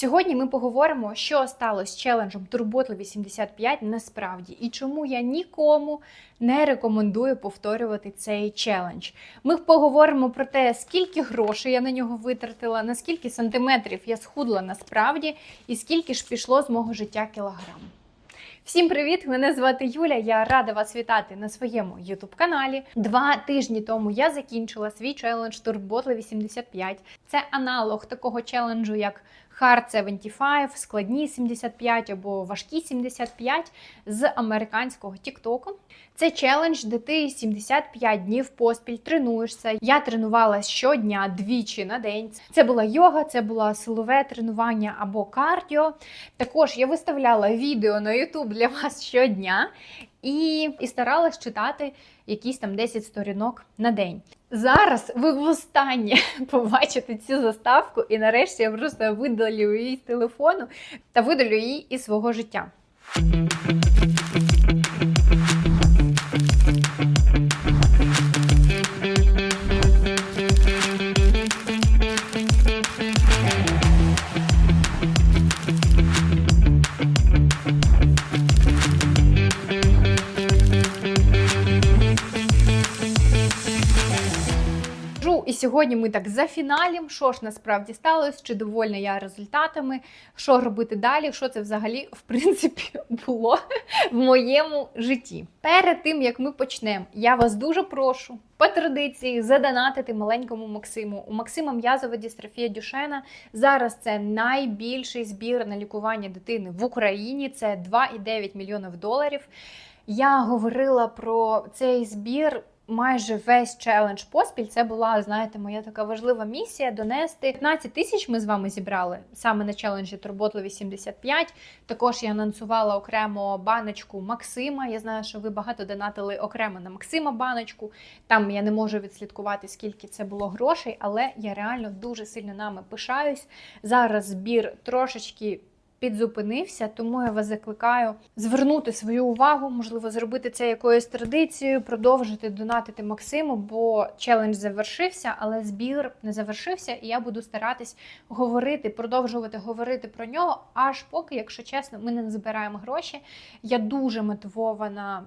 Сьогодні ми поговоримо, що сталося з челенджем Турботливі 75 насправді і чому я нікому не рекомендую повторювати цей челендж. Ми поговоримо про те, скільки грошей я на нього витратила, на скільки сантиметрів я схудла насправді, і скільки ж пішло з мого життя кілограм. Всім привіт! Мене звати Юля. Я рада вас вітати на своєму youtube каналі. Два тижні тому я закінчила свій челендж Турботливі 75. Це аналог такого челенджу, як Hard 75, складні 75 або важкі 75 з американського Тіктоку. Це челендж, де ти 75 днів поспіль тренуєшся. Я тренувалася щодня двічі на день. Це була йога, це була силове тренування або кардіо. Також я виставляла відео на YouTube для вас щодня і, і старалась читати якісь там 10 сторінок на день. Зараз ви востаннє побачите цю заставку, і нарешті я просто видалю її з телефону та видалю її із свого життя. Сьогодні ми так за фіналем, що ж насправді сталося, чи довольна я результатами, що робити далі, що це взагалі в принципі було в моєму житті. Перед тим як ми почнемо, я вас дуже прошу по традиції задонатити маленькому Максиму. У Максима м'язова дистрофія Дюшена. Зараз це найбільший збір на лікування дитини в Україні. Це 2,9 мільйонів доларів. Я говорила про цей збір майже весь челендж поспіль. Це була, знаєте, моя така важлива місія донести 15 тисяч. Ми з вами зібрали саме на челенджі Турботливі 75. Також я анонсувала окремо баночку Максима. Я знаю, що ви багато донатили окремо на Максима баночку. Там я не можу відслідкувати, скільки це було грошей, але я реально дуже сильно нами пишаюсь. Зараз збір трошечки підзупинився, тому я вас закликаю звернути свою увагу, можливо, зробити це якоюсь традицією, продовжити донатити Максиму, бо челендж завершився, але збір не завершився, і я буду старатись говорити, продовжувати говорити про нього, аж поки, якщо чесно, ми не збираємо гроші. Я дуже мотивована.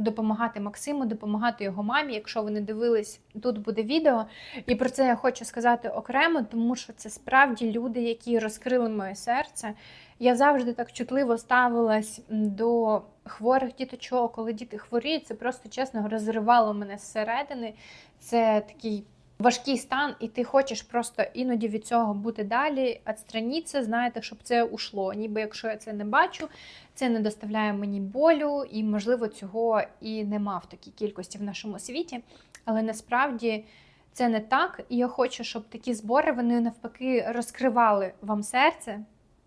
Допомагати Максиму, допомагати його мамі. Якщо ви не дивились, тут буде відео. І про це я хочу сказати окремо, тому що це справді люди, які розкрили моє серце. Я завжди так чутливо ставилась до хворих діточок, коли діти хворіють. Це просто чесно розривало мене зсередини. Це такий важкий стан, і ти хочеш просто іноді від цього бути далі, відстраніться, знаєте, щоб це ушло. Ніби якщо я це не бачу, це не доставляє мені болю, і, можливо, цього і нема в такій кількості в нашому світі. Але насправді. Це не так, і я хочу, щоб такі збори вони навпаки розкривали вам серце,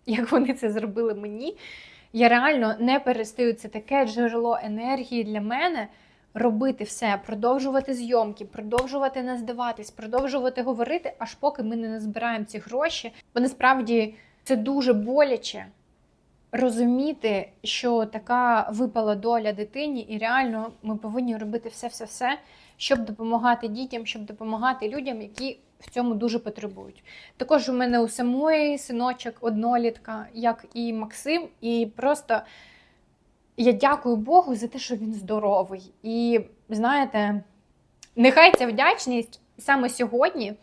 як вони це зробили мені. Я реально не перестаю це таке джерело енергії для мене робити все, продовжувати зйомки, продовжувати не здаватись, продовжувати говорити, аж поки ми не назбираємо ці гроші. Бо насправді це дуже боляче розуміти, що така випала доля дитині, і реально ми повинні робити все-все-все, щоб допомагати дітям, щоб допомагати людям, які в цьому дуже потребують. Також у мене у самої синочок однолітка, як і Максим, і просто я дякую Богу за те, що він здоровий. І знаєте, нехай ця вдячність саме сьогодні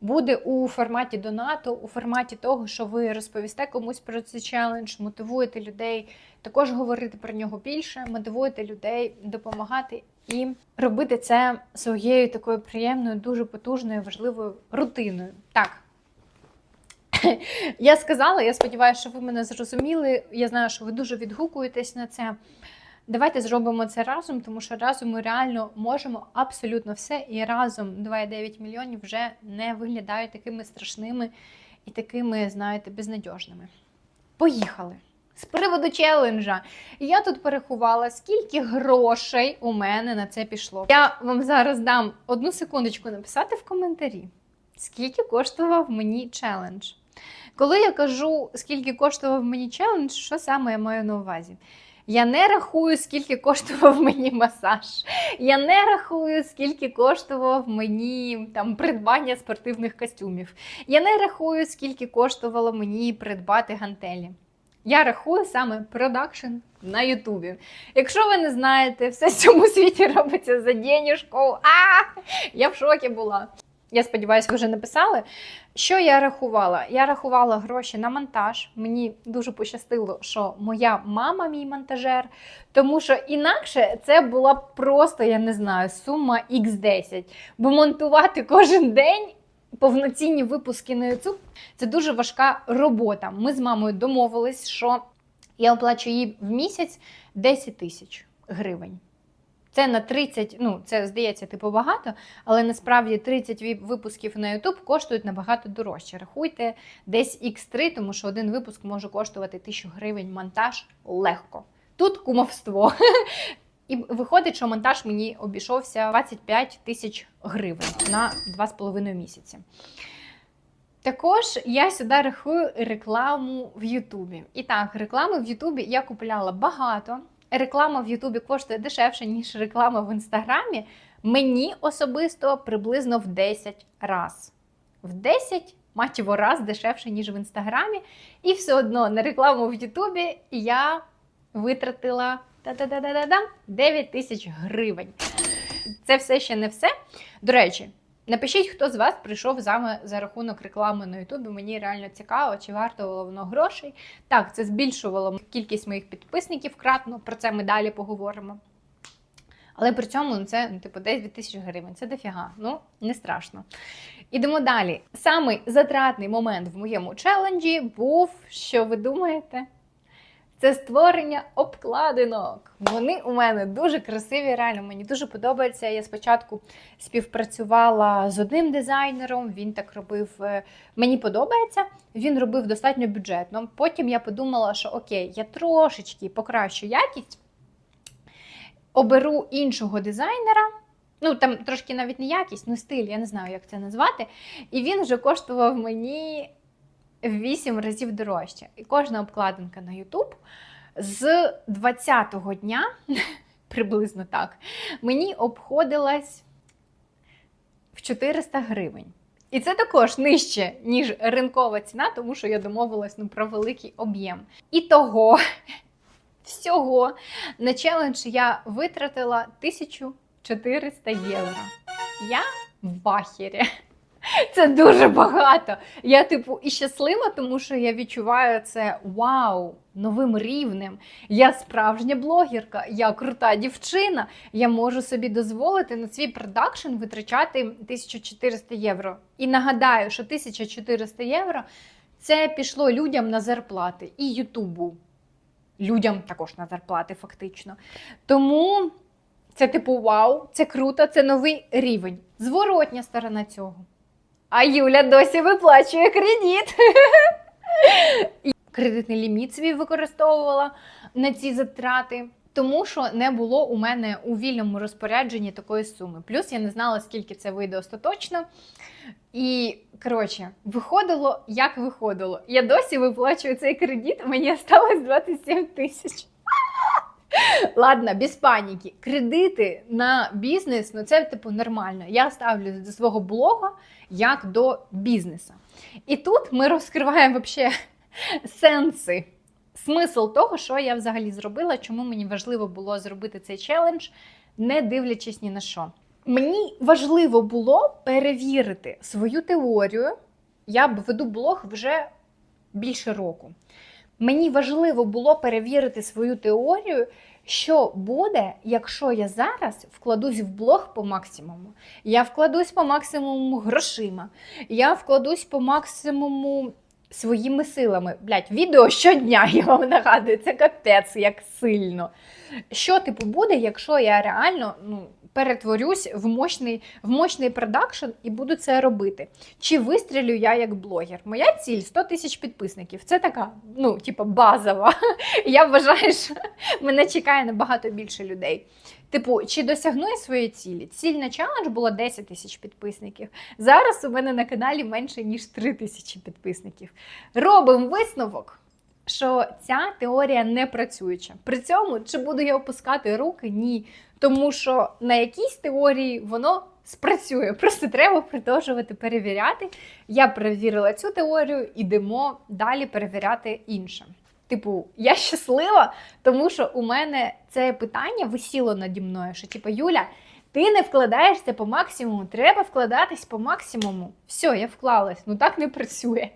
буде у форматі донату, у форматі того, що ви розповісте комусь про цей челендж, мотивуєте людей також говорити про нього більше, мотивуєте людей допомагати і робити це своєю такою приємною, дуже потужною, важливою рутиною. Так. Я сказала, я сподіваюся, що ви мене зрозуміли. Я знаю, що ви дуже відгукуєтесь на це. Давайте зробимо це разом, тому що разом ми реально можемо абсолютно все. І разом 2,9 мільйонів вже не виглядають такими страшними і такими, знаєте, безнадіжними. Поїхали! З приводу челенджа. Я тут порахувала, скільки грошей у мене на це пішло. Я вам зараз дам одну секундочку написати в коментарі, скільки коштував мені челендж. Коли я кажу, скільки коштував мені челендж, що саме я маю на увазі? Я не рахую, скільки коштував мені масаж. Я не рахую, скільки коштував мені там придбання спортивних костюмів. Я не рахую, скільки коштувало мені придбати гантелі. Я рахую саме продакшн на Ютубі. Якщо ви не знаєте, все в цьому світі робиться за денежку. А! Я в шокі була. Я сподіваюся, ви вже написали. Що я рахувала? Я рахувала гроші на монтаж. Мені дуже пощастило, що моя мама мій монтажер, тому що інакше це була б просто, я не знаю, сума X10. Бо монтувати кожен день повноцінні випуски на YouTube це дуже важка робота. Ми з мамою домовились, що я оплачую їй в місяць 10 тисяч гривень. Це на 30, ну це здається, типу багато, але насправді 30 випусків на YouTube коштують набагато дорожче. Рахуйте десь X3, тому що один випуск може коштувати 1000 гривень монтаж легко. Тут кумовство. І виходить, що монтаж мені обійшовся 25 тисяч гривень на 2,5 місяці. Також я сюди рахую рекламу в Ютубі. І так, реклами в Ютубі я купляла багато. Реклама в Ютубі коштує дешевше, ніж реклама в інстаграмі. Мені особисто приблизно в 10 раз. В 10 матіво раз дешевше, ніж в інстаграмі. І все одно на рекламу в Ютубі я витратила та-та-та-та-та-дам, 9 тисяч гривень. Це все ще не все. До речі, напишіть, хто з вас прийшов саме за рахунок реклами на Ютубі. Мені реально цікаво, чи вартувало воно грошей. Так, це збільшувало кількість моїх підписників кратно, про це ми далі поговоримо. Але при цьому ну, це ну, типу десь 2000 гривень. Це дофіга. Ну, не страшно. Ідемо далі. Самий затратний момент в моєму челенджі був, що ви думаєте? Це створення обкладинок. Вони у мене дуже красиві, реально мені дуже подобається. Я спочатку співпрацювала з одним дизайнером, він так робив. е, Мені подобається, він робив достатньо бюджетно. Потім я подумала, що окей, я трошечки покращу якість, оберу іншого дизайнера. Ну, там трошки навіть не якість, ну стиль, я не знаю, як це назвати. І він вже коштував мені в 8 разів дорожче. І кожна обкладинка на YouTube з 20-го дня, приблизно так, мені обходилась в 400 гривень. І це також нижче, ніж ринкова ціна, тому що я домовилась ну, про великий об'єм. І того всього на челендж я витратила 1400 євро. Я в вахері. Це дуже багато. Я, типу, і щаслива, тому що я відчуваю це вау, новим рівнем. Я справжня блогерка, я крута дівчина. Я можу собі дозволити на свій продакшн витрачати 1400 євро. І нагадаю, що 1400 євро це пішло людям на зарплати і Ютубу. Людям також на зарплати, фактично. Тому це, типу, вау, це круто, це новий рівень. Зворотня сторона цього. А Юля досі виплачує кредит. Кредитний ліміт свій використовувала на ці затрати, тому що не було у мене у вільному розпорядженні такої суми. Плюс я не знала, скільки це вийде остаточно. І, коротше, виходило, як виходило. Я досі виплачую цей кредит, мені залишилось 27 тисяч. Ладно, без паніки. Кредити на бізнес, ну це типу нормально. Я ставлю до свого блога як до бізнесу. І тут ми розкриваємо вообще сенси, смисл того, що я взагалі зробила, чому мені важливо було зробити цей челендж, не дивлячись ні на що. Мені важливо було перевірити свою теорію. Я б веду блог вже більше року. Мені важливо було перевірити свою теорію, що буде, якщо я зараз вкладусь в блог по максимуму. Я вкладусь по максимуму грошима, я вкладусь по максимуму своїми силами. Блять, відео щодня, я вам нагадую, це капець, як сильно. Що типу буде, якщо я реально ну, перетворюсь в мощний, в мощний продакшн і буду це робити? Чи вистрілю я як блогер? Моя ціль 100 тисяч підписників. Це така, ну, типу, базова. Я вважаю, що мене чекає набагато більше людей. Типу, чи досягну я своєї цілі? Ціль на челендж була 10 тисяч підписників. Зараз у мене на каналі менше, ніж 3 тисячі підписників. Робимо висновок. що ця теорія не працююча. При цьому чи буду я опускати руки? Ні. Тому що на якійсь теорії воно спрацює. Просто треба продовжувати перевіряти. Я перевірила цю теорію, ідемо далі перевіряти інше. Типу, я щаслива, тому що у мене це питання висіло наді мною, що типу, Юля, ти не вкладаєшся по максимуму, треба вкладатись по максимуму. Все, я вклалась. Ну так не працює.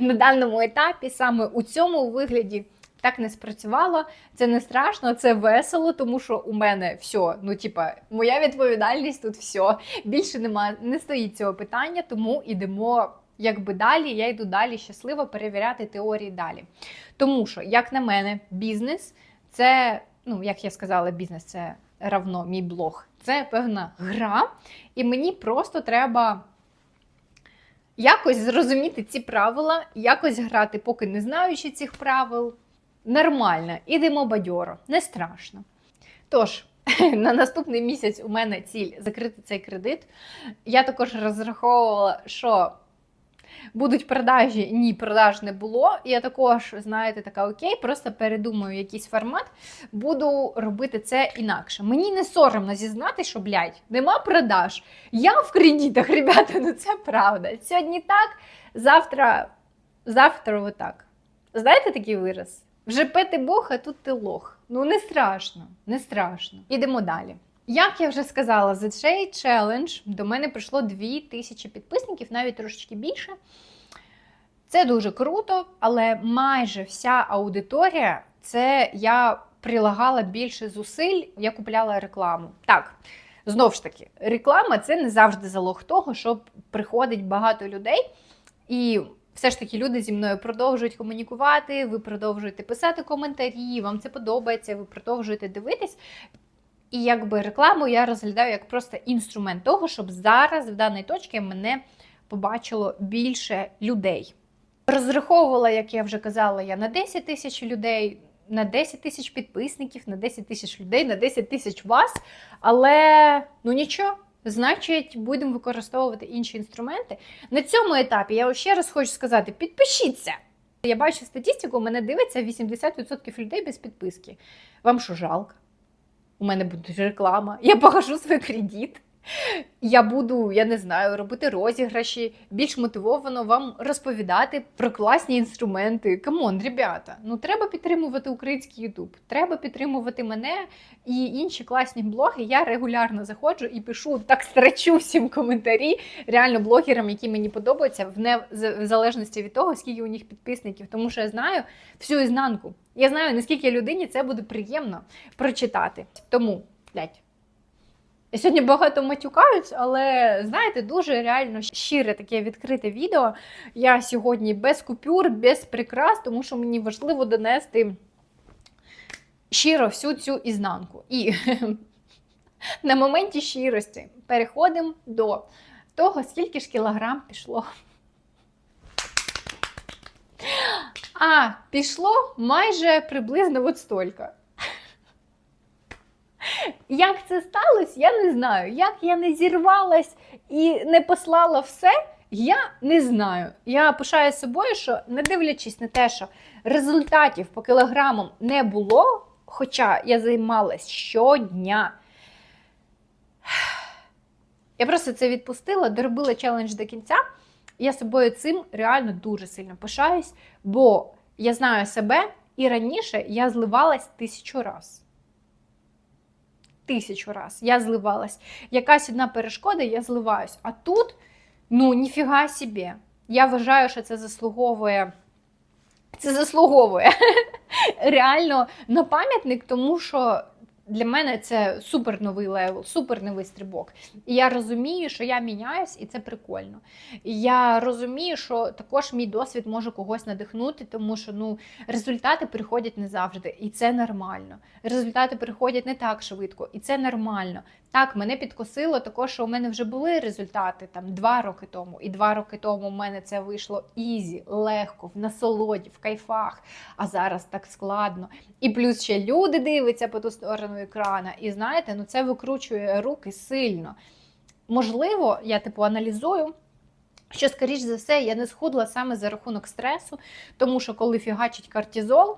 На даному етапі, саме у цьому вигляді, так не спрацювало. Це не страшно, це весело, тому що у мене все. Ну, типа, моя відповідальність тут все. Більше немає, не стоїть цього питання, тому йдемо. Якби далі, я йду далі щасливо перевіряти теорії далі. Тому що, як на мене, бізнес це, ну, як я сказала, бізнес це равно мій блог. Це певна гра, і мені просто треба якось зрозуміти ці правила, якось грати, поки не знаючи цих правил. Нормально, ідемо бадьоро, не страшно. Тож, на наступний місяць у мене ціль закрити цей кредит. Я також розраховувала, що будуть продажі, ні, продаж не було. Я також, знаєте, така окей, просто передумаю якийсь формат, буду робити це інакше. Мені не соромно зізнати, що, блядь, нема продаж. Я в кредитах, ребята, ну це правда. Сьогодні так, завтра, завтра отак. Знаєте такий вираз? Вже пити Бог, а тут ти лох. Ну не страшно, не страшно. Ідемо далі. Як я вже сказала, за цей челендж до мене прийшло 2000 підписників, навіть трошечки більше. Це дуже круто, але майже вся аудиторія це я прилагала більше зусиль, я купляла рекламу. Так, знов ж таки, реклама це не завжди залог того, що приходить багато людей. І все ж таки люди зі мною продовжують комунікувати, ви продовжуєте писати коментарі, вам це подобається, ви продовжуєте дивитись. І якби рекламу я розглядаю як просто інструмент того, щоб зараз, в даній точці, мене побачило більше людей. Розраховувала, як я вже казала, я на 10 тисяч людей, на 10 тисяч підписників, на 10 тисяч людей, на 10 тисяч вас. Але ну нічого. Значить, будемо використовувати інші інструменти. На цьому етапі я ще раз хочу сказати: підпишіться! Я бачу статистику, мене дивиться 80% людей без підписки. Вам що жалко? У мене буде реклама, я покажу свій кредит. Я буду, я не знаю, робити розіграші, більш мотивовано вам розповідати про класні інструменти. Камон, ребята, ну треба підтримувати український Ютуб, треба підтримувати мене і інші класні блоги. Я регулярно заходжу і пишу так страчу всім коментарі реально блогерам, які мені подобаються, в залежності від того, скільки у них підписників, тому що я знаю всю ізнанку. Я знаю, наскільки людині це буде приємно прочитати. Тому, блядь, сьогодні багато матюкаюсь, але знаєте, дуже реально щире таке відкрите відео. Я сьогодні без купюр, без прикрас, тому що мені важливо донести щиро всю цю ізнанку. І на моменті щирості переходимо до того, скільки ж кілограм пішло. А, пішло майже приблизно от стільки. Як це сталося, я не знаю. Як я не зірвалась і не послала все, я не знаю. Я пишаю собою, що не дивлячись на те, що результатів по кілограмам не було, хоча я займалась щодня. Я просто це відпустила, доробила челендж до кінця. Я собою цим реально дуже сильно пишаюсь, бо я знаю себе, і раніше я зливалась тисячу разів тисячу раз. Я зливалась. Якась одна перешкода, я зливаюсь. А тут, ну, ніфіга собі. Я вважаю, що це заслуговує. Це заслуговує реально на пам'ятник, тому що для мене це супер новий левел, супер новий стрибок. І я розумію, що я міняюсь, і це прикольно. І я розумію, що також мій досвід може когось надихнути, тому що ну, результати приходять не завжди, і це нормально. Результати приходять не так швидко, і це нормально. Так, мене підкосило також, що у мене вже були результати там два роки тому. І два роки тому у мене це вийшло ізі, легко, в насолоді, в кайфах. А зараз так складно. І плюс ще люди дивляться по ту сторону екрана. І знаєте, ну це викручує руки сильно. Можливо, я типу аналізую. що, скоріш за все, я не схудла саме за рахунок стресу, тому що коли фігачить кортизол,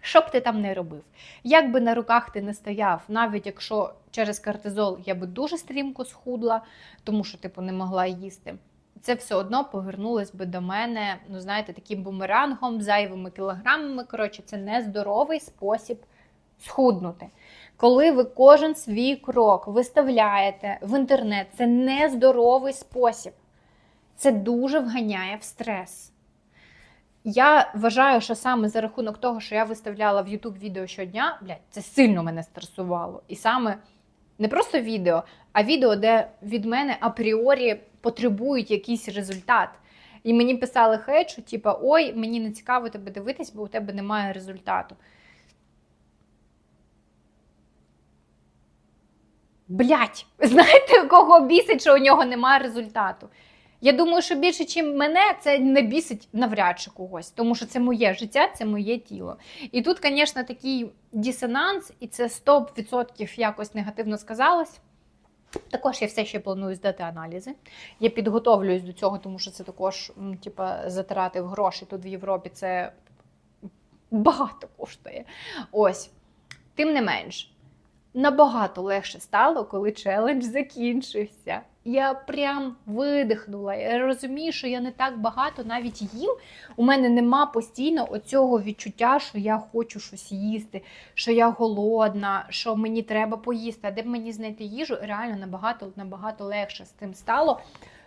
що б ти там не робив? Як би на руках ти не стояв, навіть якщо через кортизол я би дуже стрімко схудла, тому що типу не могла їсти, це все одно повернулось би до мене, ну знаєте, таким бумерангом, зайвими кілограмами. Коротше, це нездоровий спосіб схуднути. Коли ви кожен свій крок виставляєте в інтернет, це нездоровий спосіб. Це дуже вганяє в стрес. Я вважаю, що саме за рахунок того, що я виставляла в YouTube відео щодня, блядь, це сильно мене стресувало. І саме не просто відео, а відео, де від мене апріорі потребують якийсь результат. І мені писали хейт, що типа, ой, мені не цікаво тебе дивитись, бо у тебе немає результату. Блять, знаєте, кого бісить, що у нього немає результату? Я думаю, що більше, ніж мене, це не бісить навряд чи когось, тому що це моє життя, це моє тіло. І тут, звісно, такий дисонанс, і це 100% якось негативно сказалось. Також я все ще планую здати аналізи. Я підготовлююсь до цього, тому що це також типа, затрати в гроші тут в Європі. Це багато коштує. Ось. Тим не менш, набагато легше стало, коли челендж закінчився. Я прям видихнула. Я розумію, що я не так багато навіть їм. У мене нема постійно оцього відчуття, що я хочу щось їсти, що я голодна, що мені треба поїсти. А де б мені знайти їжу, реально набагато набагато легше з тим стало.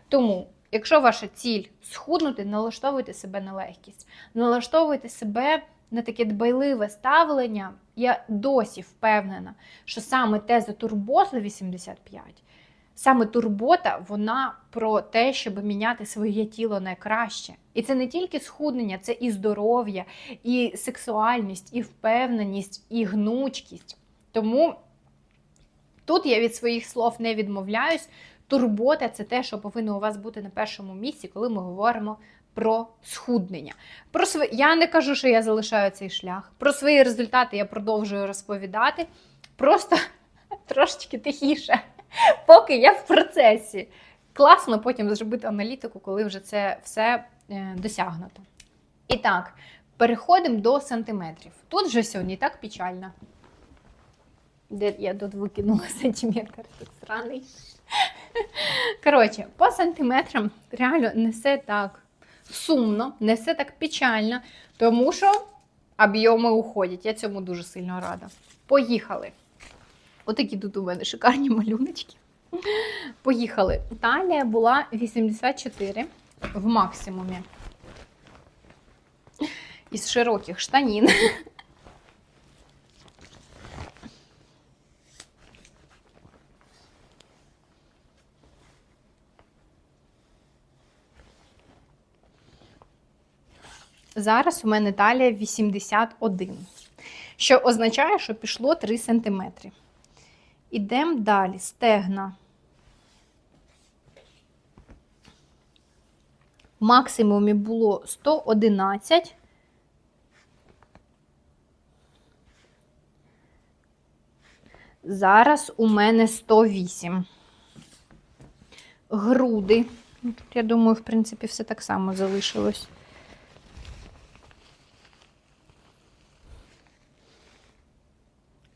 Тому, якщо ваша ціль схуднути, налаштовуйте себе на легкість, налаштовуйте себе на таке дбайливе ставлення. Я досі впевнена, що саме те за 85. Саме турбота, вона про те, щоб міняти своє тіло на краще. І це не тільки схуднення, це і здоров'я, і сексуальність, і впевненість, і гнучкість. Тому тут я від своїх слов не відмовляюсь. Турбота це те, що повинно у вас бути на першому місці, коли ми говоримо про схуднення. Про св... Я не кажу, що я залишаю цей шлях. Про свої результати я продовжую розповідати. Просто трошечки тихіше поки я в процесі. Класно потім зробити аналітику, коли вже це все е, досягнуто. І так, переходимо до сантиметрів. Тут вже сьогодні так печально. Де я тут викинула сантиметр так сраний. Коротше, по сантиметрам реально не все так сумно, не все так печально, тому що об'єми уходять. Я цьому дуже сильно рада. Поїхали! Отакі тут у мене шикарні малюночки. Поїхали. Талія була 84 в максимумі. Із широких штанін. Зараз у мене талія 81, що означає, що пішло 3 см. Ідемо далі. Стегна. В максимумі було 111. Зараз у мене 108. Груди. Тут, я думаю, в принципі, все так само залишилось.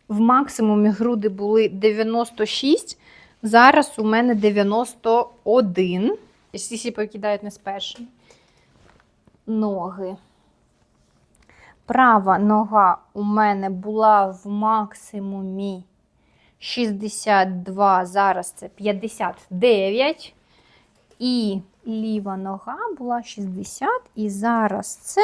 В максимумі груди були 96, зараз у мене 91. Сісі покидають не спершені. Ноги. Права нога у мене була в максимумі 62, зараз це 59. І ліва нога була 60, і зараз це.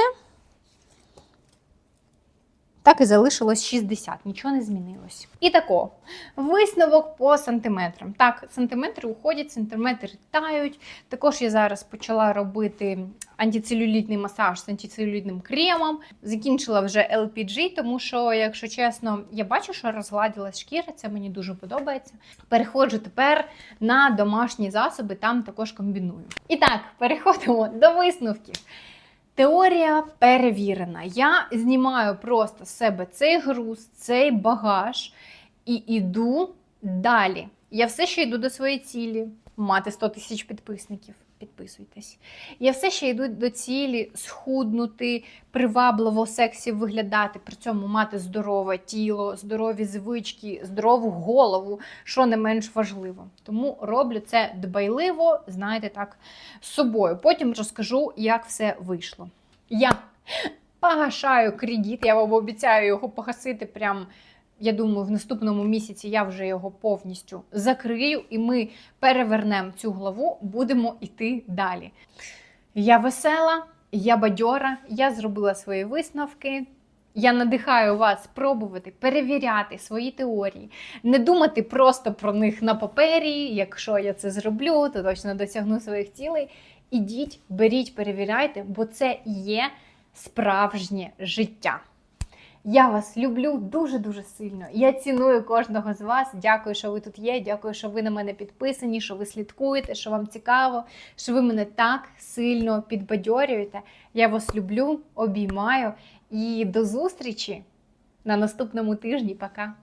Так і залишилось 60, нічого не змінилось. І тако, висновок по сантиметрам. Так, сантиметри уходять, сантиметри тають. Також я зараз почала робити антицелюлітний масаж з антицелюлітним кремом. Закінчила вже LPG, тому що, якщо чесно, я бачу, що розгладилась шкіра, це мені дуже подобається. Переходжу тепер на домашні засоби, там також комбіную. І так, переходимо до висновків. Теорія перевірена. Я знімаю просто з себе цей груз, цей багаж і йду далі. Я все ще йду до своєї цілі мати 100 тисяч підписників. Підписуйтесь. Я все ще йду до цілі схуднути, привабливо сексі виглядати, при цьому мати здорове тіло, здорові звички, здорову голову, що не менш важливо. Тому роблю це дбайливо, знаєте, так, з собою. Потім розкажу, як все вийшло. Я погашаю кредит, я вам обіцяю його погасити прям. Я думаю, в наступному місяці я вже його повністю закрию, і ми перевернемо цю главу, будемо йти далі. Я весела, я бадьора, я зробила свої висновки. Я надихаю вас пробувати перевіряти свої теорії, не думати просто про них на папері. Якщо я це зроблю, то точно досягну своїх цілей. Ідіть, беріть, перевіряйте, бо це є справжнє життя. Я вас люблю дуже-дуже сильно. Я ціную кожного з вас. Дякую, що ви тут є. Дякую, що ви на мене підписані, що ви слідкуєте, що вам цікаво, що ви мене так сильно підбадьорюєте. Я вас люблю, обіймаю і до зустрічі на наступному тижні. Пока!